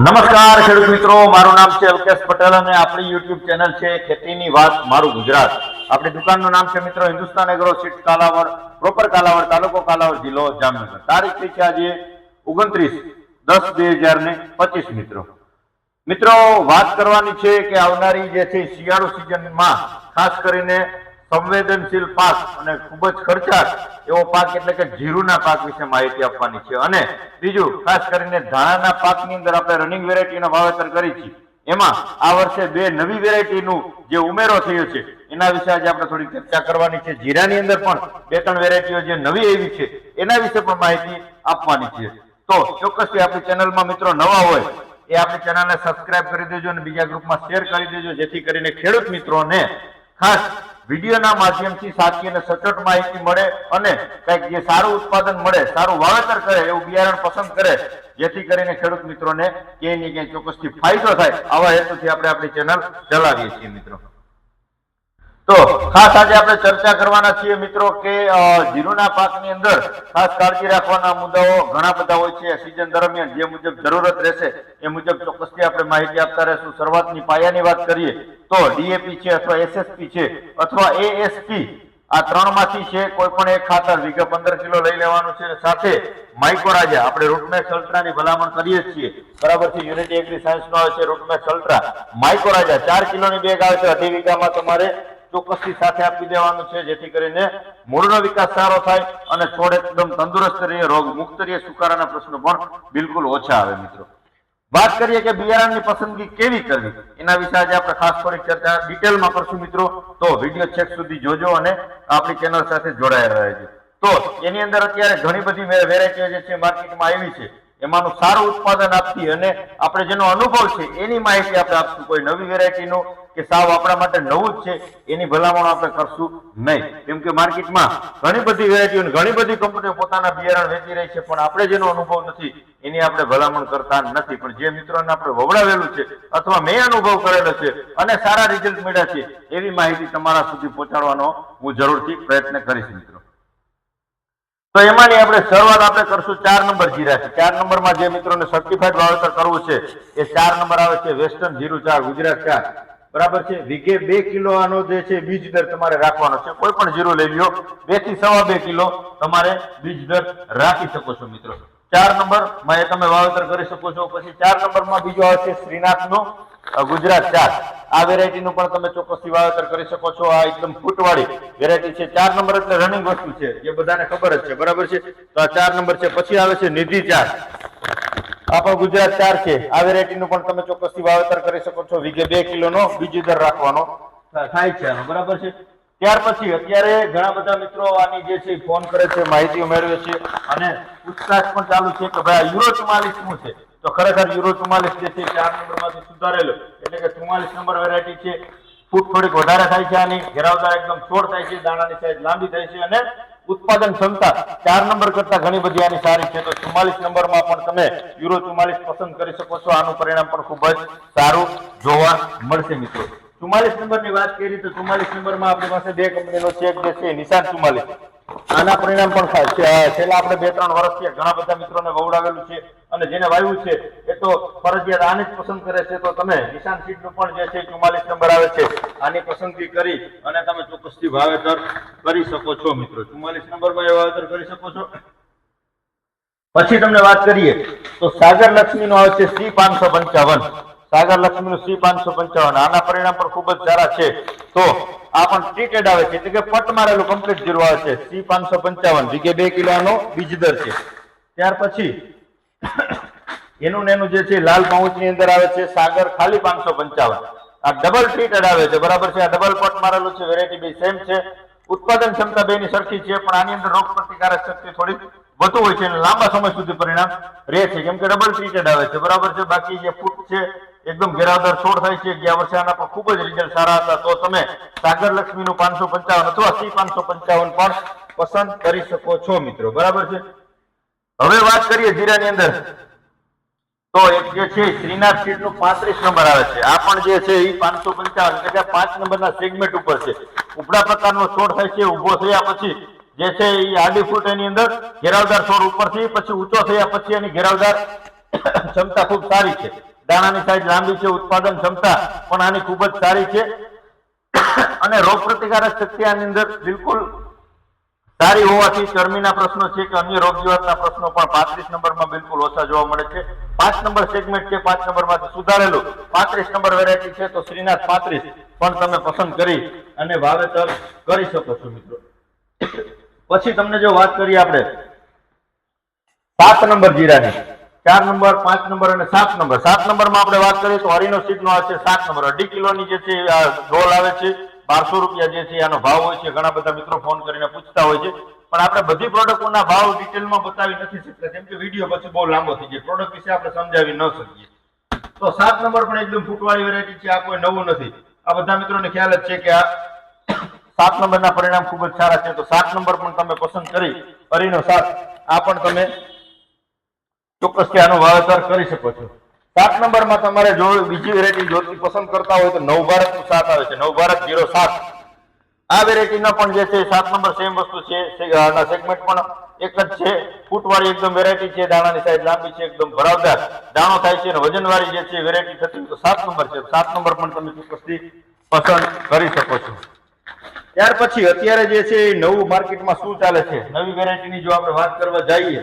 નમસ્કાર, ખેડૂત મિત્રો. મારું નામ છે અલ્કેશ પટેલ અને આપણી યુટ્યુબ ચેનલ છે ખેતીની વાત મારું ગુજરાત. આપણી દુકાનનું નામ છે મિત્રો Hindustan agro seed Kalavad proper Kalavad, તાલુકો કાલાવડ, જિલ્લો જામનગર. તારીખ છે આજે ઓગણત્રીસ દસ બે હજાર ને પચીસ, મિત્રો. મિત્રો, વાત કરવાની છે કે આવનારી જે છે શિયાળુ સિઝનમાં ખાસ કરીને સંવેદનશીલ પાક અને ખૂબ જ ખર્ચાળ એવો પાક એટલે કે જીરુના પાક વિશે માહિતી આપવાની છે. અને બીજું ખાસ કરીને ધાણાના પાકની અંદર આપણે રનિંગ વેરાયટીના વાવેતર કરી છે. એમાં આ વર્ષે બે નવી વેરાયટીનું જે ઉમેરો થયો છે, એના વિશે આજે આપણે થોડી ચર્ચા કરવાની છે. જીરાની અંદર પણ બે ત્રણ વેરાયટીઓ જે નવી આવી છે, એના વિશે પણ માહિતી આપવાની છે. તો ચોક્કસથી આપણી ચેનલમાં મિત્રો નવા હોય, એ આપણી ચેનલને સબસ્ક્રાઇબ કરી દેજો અને બીજા ગ્રુપમાં શેર કરી દેજો, જેથી કરીને ખેડૂત મિત્રોને ખાસ વિડીયોના માધ્યમથી સાચી અને સચોટ માહિતી મળે અને કંઈક જે સારું ઉત્પાદન મળે, સારું વાવેતર કરે એવું બિયારણ પસંદ કરે, જેથી કરીને ખેડૂત મિત્રોને ક્યાંય ને ક્યાંય ચોક્કસથી ફાયદો થાય. આવા હેતુથી આપણે આપણી ચેનલ ચલાવીએ છીએ મિત્રો. તો ખાસ આજે આપણે ચર્ચા કરવાના છીએ મિત્રો કે જીરુના પાકની અંદર ખાસ કાળજી રાખવાના મુદ્દાઓ ઘણા બધા હોય છે. સિઝન દરમિયાન જે મુજબ જરૂરત રહેશે એ મુજબ ચોક્કસથી આપણે માહિતી આપતા રહેશું. શરૂઆતની પાયાની વાત કરીએ તો ડીએપી છે અથવા એસએસપી છે અથવા એએસપી. આ ત્રણમાંથી છે કોઈ પણ એક ખાતર વીઘે પંદર કિલો લઈ લેવાનું છે. સાથે માઇકોરાજા આપણે રૂટમેક્સ અલ્ટ્રાની ભલામણ કરીએ છીએ. બરાબર છે યુનિટી એગ્રી સાયન્સનો આવે છે રૂટમેક્સ અલ્ટ્રા માઇકોરાજા ચાર કિલોની બેગ આવે છે. અઢી વીઘામાં તમારે ચોક્કસથી સાથે આપી દેવાનું છે, જેથી કરીને મૂળનો વિકાસ સારો થાય અને છોડ એકદમ તંદુરસ્ત રહે, રોગ મુક્ત રહે, સુકારાના પ્રશ્નો પણ બિલકુલ ઓછા આવે મિત્રો. વાત કરીએ કે બિયારણની પસંદગી કેવી કરવી? એના વિશે આજે આપણે ખાસ થોડીક ચર્ચા ડિટેલમાં કરશું મિત્રો. તો વીડિયો છેક સુધી જોજો અને આપણી ચેનલ સાથે જોડાયેલા રહેજો. તો એની અંદર અત્યારે ઘણી બધી વેરાયટીઓ જે છે માર્કેટમાં આવી છે. એમાંનું સારું ઉત્પાદન આપતી અને આપણે જેનો અનુભવ છે, એની માહિતી આપણે આપશું. કોઈ નવી વેરાયટીનું કે સાવ આપણા માટે નવું જ છે, એની ભલામણ આપણે કરશું નહીં. કેમ કે માર્કેટમાં ઘણી બધી વેરાયટીઓ ઘણી બધી કંપનીઓ પોતાના બિયારણ વેચી રહી છે, પણ આપણે જેનો અનુભવ નથી, એની આપણે ભલામણ કરતા નથી. પણ જે મિત્રોને આપણે વવડાવેલું છે અથવા મેં અનુભવ કરેલો છે અને સારા રિઝલ્ટ મળ્યા છે, એવી માહિતી તમારા સુધી પહોંચાડવાનો હું જરૂરથી પ્રયત્ન કરીશ, મિત્રો. તો એમાંની આપણે શરૂઆત આપણે કરશું ચાર નંબર જીરાથી ચાર નંબરમાં જે મિત્રોને સર્ટિફાઈડ વાવેતર કરવું છે એ ચાર નંબર આવે છે વેસ્ટર્ન જીરું ચાર ગુજરાત ચાર બરાબર છે? વીઘે બે કિલો આનો જે છે બીજ દર તમારે રાખવાનો છે. કોઈ પણ જીરું લઈ લ્યો બેથી સવા બે કિલો તમારે બીજ દર રાખી શકો છો મિત્રો. ચાર નંબરમાં એ તમે વાવેતર કરી શકો છો. પછી ચાર નંબરમાં બીજો આવે છે શ્રીનાથનો અ, ગુજરાત ચાર. આ વેરાયટીનું પણ તમે ચોક્કસથી વાવેતર કરી શકો છો. આ એકદમ ફૂટવાળી વેરાયટી છે. ચાર નંબર એટલે રનિંગ વસ્તુ છે. જે બધાને ખબર જ છે. બરાબર છે? તો આ ચાર નંબર છે. પછી આવે છે નિધિ ચાર. આ પણ ગુજરાત ચાર છે. આ વેરાયટીનું પણ તમે ચોક્કસથી વાવેતર કરી શકો છો. વીઘે બે કિલોનો. બીજી દર રાખવાનો. થાય છે આનો. બરાબર છે? ત્યાર પછી અત્યારે ઘણા બધા મિત્રો આની જે છે ફોન કરે છે માહિતીઓ મેળવે છે અને પૂછતાછ પણ ચાલુ છે કે ભાઈ યુરો ચુમ્માલીસ શું છે? તો ખરેખર યુરો ચુમ્માલીસ જે છે ચાર નંબરમાંથી સુધારેલો. એટલે કે ચુમ્માલીસ નંબર વેરાયટી છે. ફૂટ થોડીક વધારે થાય છે આની. ઘેરાવદાર એકદમ છોડ થાય છે. દાણાની સાઈઝ લાંબી થાય છે અને ઉત્પાદન ક્ષમતા ચાર નંબર કરતા ઘણી બધી આની સારી છે. તો ચુમ્માલીસ નંબરમાં પણ તમે યુરો ચુમ્માલીસ પસંદ કરી શકો છો. આનું પરિણામ પણ ખૂબ જ સારું જોવા મળશે, મિત્રો. ચુમ્માલીસ નંબરની વાત કરીએ તો ચુમ્માલીસ નંબરમાં આપણી પાસે બે કંપનીનો ચેક જે છે નિશાન ચુમ્માલીસ. આના પરિણામ પણ છેલ્લા આપણે બે ત્રણ વર્ષથી ઘણા બધા મિત્રોને વવડાવેલું છે અને જેને વાવ્યું છે, એ તો ફરજિયાત આને જ પસંદ કરે છે. તો તમે નિશાન સીટનું પણ જે છે ચુમ્માલીસ નંબર આવે છે. આની પસંદગી કરી અને તમે ચોક્કસથી વાવેતર કરી શકો છો મિત્રો. ચુમ્માલીસ નંબરમાં એ વાવેતર કરી શકો છો. પછી તમને વાત કરીએ તો સાગર લક્ષ્મીનો આવે છે સી પાંચસો પંચાવન. સાગર લક્ષ્મીનું સી પાંચસો પંચાવન. આના પરિણામ પણ ખૂબ જ સારા છે. તો આ પણ ટ્રીટેડ આવે છે. એટલે કે પટ મારેલું કમ્પ્લીટ જીરો આવે છે. સી પાંચસો પંચાવન. વીઘે બે કિલોનો બીજ દર છે. ત્યાર પછી એનું ને એનું જે છે, લાલ પાઉચની અંદર આવે છે, સાગર ખાલી પાંચસો પંચાવન. આ ડબલ ટ્રીટેડ આવે છે. બરાબર છે? આ ડબલ પટ મારેલું છે. વેરાયટી બે સેમ છે. ઉત્પાદન ક્ષમતા બેની સરખી છે, પણ આની અંદર રોગ પ્રતિકારક શક્તિ થોડી વધુ હોય છે. લાંબા સમય સુધી પરિણામ રહે છે. કેમ કે ડબલ ટ્રીટેડ આવે છે. બરાબર છે? બાકી જે ફૂટ છે એકદમ ઘેરાવદાર છોડ થાય છે ગયા વર્ષે આના પર ખૂબ જ રિઝલ્ટ સારા હતા. તો તમે સાગર લક્ષ્મીનું પાંચસો પંચાવન અથવા સી પાંચસો પંચાવન પણ પસંદ કરી શકો છો મિત્રો. બરાબર છે? હવે વાત કરીએ જીરાની અંદર. તો એક જે છે શ્રીનાથ સીટનું પાંત્રીસ નંબર આવે છે. આ પણ જે છે એ પાંચસો પંચાવન એટલે કે પાંચ નંબરના સેગમેન્ટ ઉપર છે. ઉપડા પ્રકારનો છોડ થાય છે ઊભો થયા પછી જે છે એ આડી ફૂટ એની અંદર ઘેરાવદાર છોડ ઉપરથી પછી ઊંચો થયા પછી એની ઘેરાવદાર ક્ષમતા ખૂબ સારી છે. દાણાની સાઈઝ લાંબી છે, ઉત્પાદન ક્ષમતા પણ આની ખૂબ જ સારી છે. અને રોગ પ્રતિકારક શક્તિ આની અંદર બિલકુલ સારી હોવાથી ચરમીના પ્રશ્નો છે કે અન્ય રોગ જીવાતના પ્રશ્નો પણ પાંત્રીસ નંબરમાં બિલકુલ ઓછા જોવા મળે છે. પાંચ નંબર સેગમેન્ટ છે, પાંચ નંબરમાંથી સુધારેલું. પાંત્રીસ નંબર વેરાયટી છે, તો શ્રીનાથ પાંત્રીસ પણ તમે પસંદ કરી અને વાવેતર કરી શકો છો મિત્રો. પછી તમને જો વાત કરીએ આપણે સાત નંબર જીરાની. ચાર નંબર, પાંચ નંબર અને સાત નંબર. સાત નંબરમાં આપણે વાત કરીએ તો હરિનો સીટનો આ છે સાત નંબર. અઢી કિલોની જે છે ડોલ આવે છે, બારસો રૂપિયા જે છે, આનો ભાવ હોય છે. ઘણા બધા મિત્રો ફોન કરીને પૂછતા હોય છે. પણ આપણે બધી પ્રોડક્ટોના ભાવ ડિટેલમાં બતાવી નથી શકતા. કેમ કે વીડિયો પછી બહુ લાંબો થઈ જાય. પ્રોડક્ટ વિશે આપણે સમજાવી ન શકીએ. તો સાત નંબર પણ એકદમ ફૂટવાળી વેરાયટી છે. આ કોઈ નવું નથી. આ બધા મિત્રોને ખ્યાલ જ છે કે આ સાત નંબરના પરિણામ ખૂબ જ સારા છે. તો સાત નંબર પણ તમે પસંદ કરી. હરીનો સાત. આ પણ તમે ચોક્કસથી આનું વાવેતર કરી શકો છો. સાત નંબરમાં તમારે જો બીજી વેરાયટી જોતી પસંદ કરતા હોય તો નવ ભારતનું સાત આવે છે. નવ ભારત, જીરો સાત. આ વેરાયટીના પણ જે છે, સાત નંબર સેમ વસ્તુ છે. સેગમેન્ટ પણ એક જ છે. ફૂટવાળી એકદમ વેરાયટી છે. દાણાની સાઈઝ લાંબી છે, એકદમ ભરાવદાર. દાણો થાય છે અને વજનવાળી જે છે વેરાયટી થતી તો સાત નંબર છે. સાત નંબર પણ તમે ચોક્કસથી પસંદ કરી શકો છો. ત્યાર પછી અત્યારે જે છે, એ નવું માર્કેટમાં શું ચાલે છે? નવી વેરાયટીની જો આપણે વાત કરવા જઈએ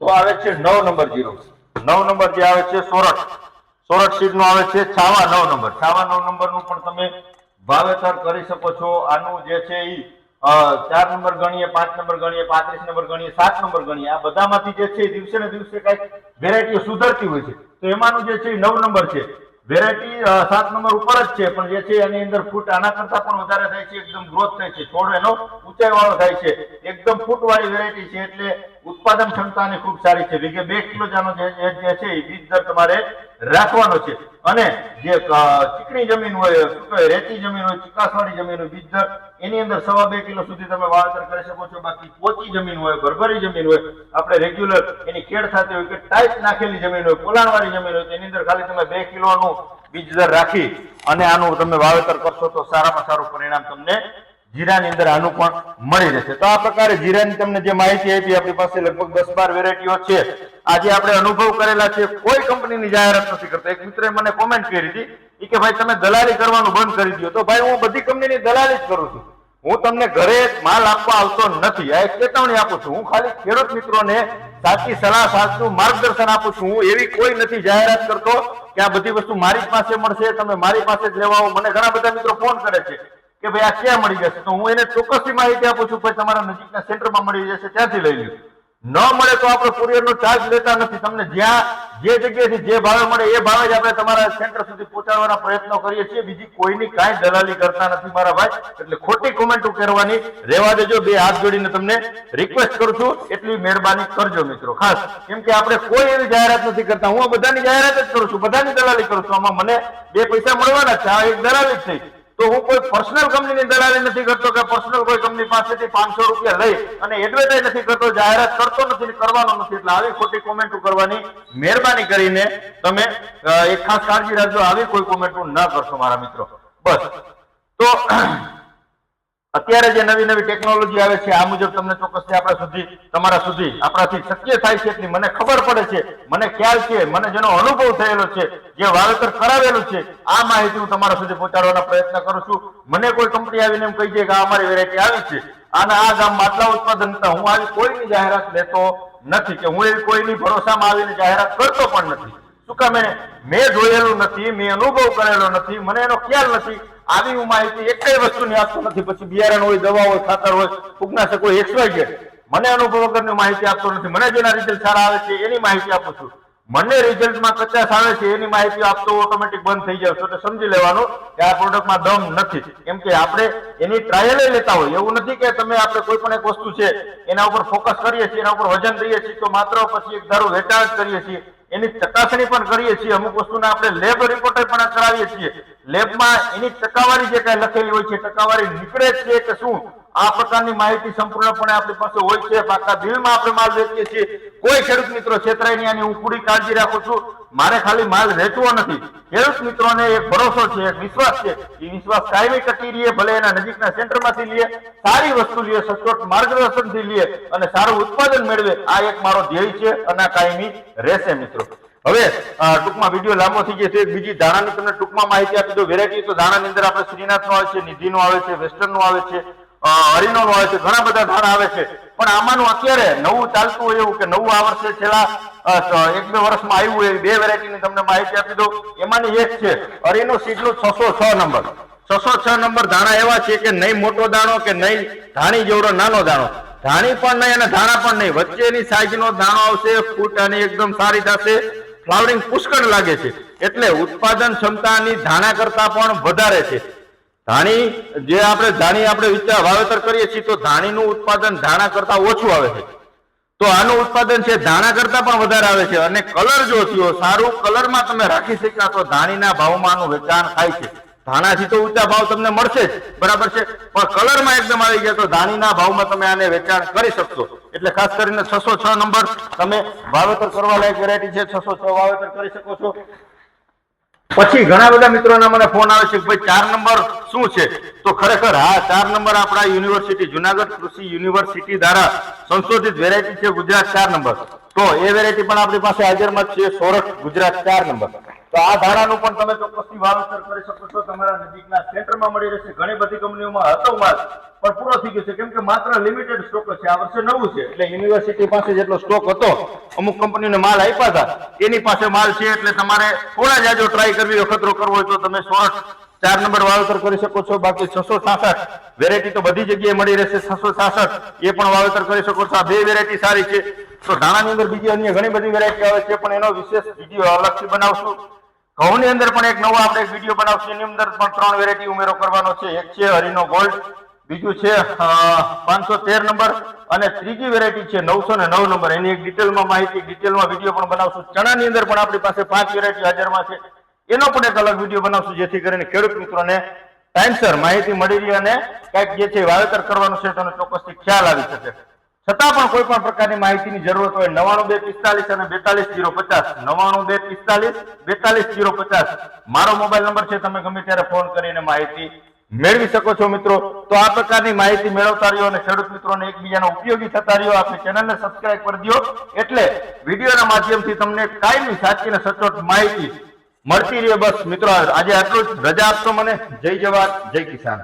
તો આવે છે નવ નંબર જીરો. નવ નંબર જે આવે છે સોરઠ. સોરઠ સીડ નો આવે છે છાવા નવ નંબર. છાવા નવ નંબરનું પણ તમે વાવેતર કરી શકો છો. આનું જે છે એ ચાર નંબર ગણીએ, પાંચ નંબર ગણીએ, પાંત્રીસ નંબર ગણીએ, સાત નંબર ગણીએ. આ બધામાંથી જે છે દિવસે ને દિવસે કંઈક વેરાયટીઓ સુધરતી હોય છે. તો એમાંનું જે છે નવ નંબર છે. વેરાયટી સાત નંબર ઉપર જ છે. પણ જે છે એની અંદર ફૂટ આના કરતા પણ વધારે થાય છે. એકદમ ગ્રોથ થાય છે. છોડ એનો ઊંચાઈ વાળો થાય છે. એકદમ ફૂટ વાળી વેરાયટી છે. એટલે ઉત્પાદન ક્ષમતા ખૂબ સારી છે. વીઘે બે કિલો જાનો જે છે એ બીજ દર તમારે રાખવાનો છે. અને જે ચીકણી જમીન હોય રેતી જમીન હોય, ચિકાસવાળી જમીન હોય, બીજ દર, એની અંદર સવા બે કિલો સુધી તમે વાવેતર કરી શકો છો. બાકી પોચી જમીન હોય, ભરભરી જમીન હોય, આપણે રેગ્યુલર એની ખેડ થતી હોય કે ટાઈટ નાખેલી જમીન હોય, પોલાણવાળી જમીન હોય એની અંદર ખાલી તમે બે કિલોનું બીજ દર રાખી અને આનું તમે વાવેતર કરશો તો સારામાં સારું પરિણામ તમને જીરાની અંદર આનું પણ મળી રહેશે. તો આ પ્રકારે જીરાની તમને જે માહિતી આપી, આપણી પાસે લગભગ દસ બાર વેરાયટીઓ છે. આજે આપણે અનુભવ કરેલા છે, કોઈ કંપનીની જાહેરાત નથી કરતા. એક મિત્રે મને કોમેન્ટ કરી હતી કે, ભાઈ, તમે દલાલી કરવાનું બંધ કરી દો તો, ભાઈ, હું બધી કંપનીની દલાલી જ કરું છું. હું તમને ઘરે માલ આપવા આવતો નથી. આ એક ચેતવણી આપું છું. હું ખાલી ખેડૂત મિત્રોને સાચી સલાહ, સાચું માર્ગદર્શન આપું છું. હું એવી કોઈ નથી જાહેરાત કરતો કે આ બધી વસ્તુ મારી પાસે મળશે, તમે મારી પાસે જ લેવા આવો. મને ઘણા બધા મિત્રો ફોન કરે છે. કે ભાઈ આ ક્યાં મળી જશે? તો હું એને ચોક્કસથી માહિતી આપું છું, ભાઈ તમારા નજીકના સેન્ટરમાં મળી જશે, ત્યાંથી લઈ લ્યો. ન મળે તો આપણે કુરિયરનો ચાર્જ લેતા નથી. તમને જ્યાં, જે જગ્યાએથી જે ભાવે મળે એ ભાવે જ આપણે તમારા સેન્ટર સુધી પહોંચાડવાના પ્રયત્નો કરીએ છીએ. બીજી કોઈની કાંઈ દલાલી કરતા નથી મારા ભાઈ. એટલે ખોટી કોમેન્ટો કરવાની રહેવા દેજો. બે હાથ જોડીને તમને રિક્વેસ્ટ કરું છું. એટલી મહેરબાની કરજો મિત્રો. ખાસ કેમ કે આપણે કોઈ એવી જાહેરાત નથી કરતા. હું બધાની જાહેરાત જ કરું છું. બધાની દલાલી કરું છું. આમાં મને બે પૈસા મળવાના છે. આ એક દલાલી જ થઈ તો હું કોઈ પર્સનલ કંપનીની દલાલી નથી કરતો કે પર્સનલ કોઈ કંપની પાસેથી પાંચસો રૂપિયા લઈ અને એડવર્ટાઇઝ નથી કરતો, જાહેરાત કરતો નથી કરવાનો નથી. એટલે આવી ખોટી કોમેન્ટો કરવાની મહેરબાની કરીને તમે એક ખાસ કાળજી રાખજો, આવી કોઈ કોમેન્ટો ન કરશો મારા મિત્રો. બસ. તો અત્યારે જે નવી નવી ટેકનોલોજી આવે છે, આ મુજબ તમને ચોક્કસથી આપણા સુધી, તમારા સુધી, આપણાથી શક્ય થાય છે એટલી મને ખબર પડે છે, મને ખ્યાલ છે, મને જેનો અનુભવ થયેલો છે, જે વાવેતર કરાવેલું છે, આ માહિતી હું તમારા સુધી પહોંચાડવાનો પ્રયત્ન કરું છું. મને કોઈ કંપની આવીને એમ કહી દે કે અમારી વેરાયટી આવી છે. અને આ ગામમાં આટલા ઉત્પાદન હતા હું આવી કોઈની જાહેરાત લેતો નથી કે હું એવી કોઈની ભરોસામાં આવીને જાહેરાત કરતો પણ નથી. શું કામ મેં જોયેલું નથી, મેં અનુભવ કરેલો નથી, મને એનો ખ્યાલ નથી. આવી માહિતી એક કઈ વસ્તુની આપતો નથી. પછી બિયારણ હોય, દવા હોય, ખાતર હોય ફૂગનાશક હોય એક્સવાય મને અનુભવ વગરની માહિતી આપતો નથી. મને જેના રિઝલ્ટ સારા આવે છે, એની માહિતી આપું છું. મને રિઝલ્ટમાં કચાસ આવે છે, એની માહિતી આપતો ઓટોમેટિક બંધ થઈ જાય. એટલે સમજી લેવાનું કે આ પ્રોડક્ટમાં દમ નથી. કેમ કે આપણે એની ટ્રાયલ લેતા હોય. એવું નથી કે તમે આપણે કોઈ પણ એક વસ્તુ છે, એના ઉપર ફોકસ કરીએ છીએ, એના ઉપર વજન દઈએ છીએ, તો માત્ર પછી એક ધારું વેચાણ કરીએ છીએ. એની ચકાસણી પણ કરીએ છીએ. અમુક વસ્તુના આપણે લેબ રિપોર્ટ પણ કરાવીએ છીએ. લેબમાં એની ટકાવારી જે કાંઈ લખેલી હોય છે, ટકાવારી નીકળે છે કે શું? આ પ્રકારની માહિતી સંપૂર્ણપણે આપણી પાસે હોય છે. પાકા દિલમાં આપણે માલ વેચીએ છીએ. કોઈ ખેડૂત મિત્રો છેતરાય નહીં આની હું પૂરી કાળજી રાખું છું. મારે ખાલી માલ વેચવો નથી. ખેડૂત મિત્રોને એક ભરોસો છે, એક વિશ્વાસ છે. એ વિશ્વાસ કાયમી ટકી રહીએ, ભલે એના નજીકના સેન્ટરમાંથી લઈએ, સારી વસ્તુ લઈએ, સચોટ માર્ગદર્શનથી લઈએ અને સારું ઉત્પાદન મેળવે. આ એક મારો ધ્યેય છે અને આ કાયમી રહેશે મિત્રો. હવે ટૂંકમાં વીડિયો લાંબો થઈ ગયો છે. બીજી દાણાની તમને ટૂંકમાં માહિતી આપી દો વેરાયટી તો દાણાની અંદર આપણે શ્રીનાથનો આવે છે, નિધિનો આવે છે, વેસ્ટર્નનો આવે છે. અ, હરિનોનો આવે છે ઘણા બધા ધારા આવે છે. પણ આમાંનું અત્યારે નવું ચાલતું હોય એવું કે નવું આ વર્ષે છેલ્લા એક બે વર્ષમાં આવ્યું હોય બે વેરાયટીની તમને માહિતી આપી દો એમાંની એક છે હરિનો સીડનું છસો છ નંબર. છસો છ નંબર ધાણા એવા છે કે નહીં મોટો દાણો કે નહીં ધાણી જેવડો નાનો દાણો. ધાણી પણ નહીં અને ધાણા પણ નહીં. વચ્ચેની સાઈઝનો દાણો આવશે ફૂટ અને એકદમ સારી થશે. ફ્લાવરિંગ પુષ્કળ લાગે છે. એટલે ઉત્પાદન ક્ષમતાની ધાણા કરતા પણ વધારે છે. ધાણી, જે આપણે ધાણી આપણે વિચાર વાવેતર કરીએ છીએ, તો ધાણીનું ઉત્પાદન ધાણા કરતા ઓછું આવે છે. તો આનું ઉત્પાદન છે ધાણા કરતા પણ વધારે આવે છે. અને કલર જો થયો, સારું કલરમાં તમે રાખી શક્યા તો ધાણીના ભાવમાં આનું વેચાણ થાય છે. ધાણાથી તો ઊંચા ભાવ તમને મળશે જ, બરાબર છે? પણ કલરમાં એકદમ આવી ગયા તો ધાણીના ભાવમાં તમે આને વેચાણ કરી શકશો. એટલે ખાસ કરીને છસો છ નંબર, તમે વાવેતર કરવા લાયક વેરાયટી છે, છસો છ વાવેતર કરી શકો છો. પછી ઘણા બધા મિત્રોના મને ફોન આવે છે ભાઈ ચાર નંબર શું છે? તો ખરેખર હા ચાર નંબર આપણા યુનિવર્સિટી, જુનાગઢ કૃષિ યુનિવર્સિટી દ્વારા સંશોધિત વેરાયટી છે ગુજરાત ચાર નંબર. તો એ વેરાયટી પણ આપણી પાસે હાજરમાં જ છે, સોરઠ ગુજરાત ચાર નંબર. તો આ ધારાનું પણ તમે ચોક્કસથી વાવેતર કરી શકો છો. તમારા નજીકના સેન્ટરમાં મળી રહેશે. ઘણી બધી કંપનીઓમાં હતો માલ, પણ પૂરો થઈ ગયો છે. કેમ કે માત્ર લિમિટેડ સ્ટોક છે. આ વર્ષે નવું છે. એટલે યુનિવર્સિટી પાસે જેટલો સ્ટોક હતો, અમુક કંપનીને માલ આપ્યા હતા. એની પાસે માલ છે એટલે તમારે થોડા જાજો ટ્રાય કરવી અખતરો કરવો હોય તો તમે સોરઠ ચાર નંબર વાવેતર કરી શકો છો, બાકી છસો છાસઠ. વેરાયટી તો બધી જગ્યાએ મળી રહેશે, છસો છાસઠ. એ પણ વાવેતર કરી શકો છો. આ બે વેરાયટી સારી છે. તો ધાણાની અંદર બીજી અન્ય ઘણી બધી વેરાયટી આવે છે, પણ એનો વિશેષ વીડિયો અલગથી બનાવશું. ઘઉંની અંદર પણ એક નવો આપણે એક વીડિયો બનાવશું. એની અંદર પણ ત્રણ વેરાયટી ઉમેરો કરવાનો છે. એક છે હરિનો ગોલ્ડ બીજું છે પાંચસો તેર નંબર અને ત્રીજી વેરાયટી છે નવસો ને નવ નંબર. એની એક ડિટેલમાં માહિતી ડિટેલમાં વીડિયો પણ બનાવશું. ચણાની અંદર પણ આપણી પાસે પાંચ વેરાયટી હાજરમાં છે. એનો પણ એક અલગ વીડિયો બનાવશું જેથી કરીને ખેડૂત મિત્રોને ટાઈમસર માહિતી મળી રહી અને કંઈક જે છે વાવેતર કરવાનું છે તેનો ચોક્કસથી ખ્યાલ આવી શકે. છતાં પણ કોઈ પણ પ્રકારની માહિતીની જરૂરત હોય નવાણું બે પિસ્તાલીસ અને બેતાલીસ જીરો પચાસ નવાણું બે પિસ્તાલીસ, બેતાલીસ જીરો પચાસ. મારો મોબાઈલ નંબર છે, તમે ગમે ત્યારે ફોન કરીને માહિતી મેળવી શકો છો મિત્રો. તો આ પ્રકારની માહિતી મેળવતા રહ્યો અને ખેડૂત મિત્રોને એકબીજાનો ઉપયોગી થતા રહ્યો. આપણી ચેનલને સબસ્ક્રાઇબ કરી દો એટલે વિડીયોના માધ્યમથી તમને કાયમી સાચી અને સચોટ માહિતી મળતી રહીએ બસ મિત્રો આજે આટલું જ. રજા આપશો મને. જય જવાન જય કિસાન.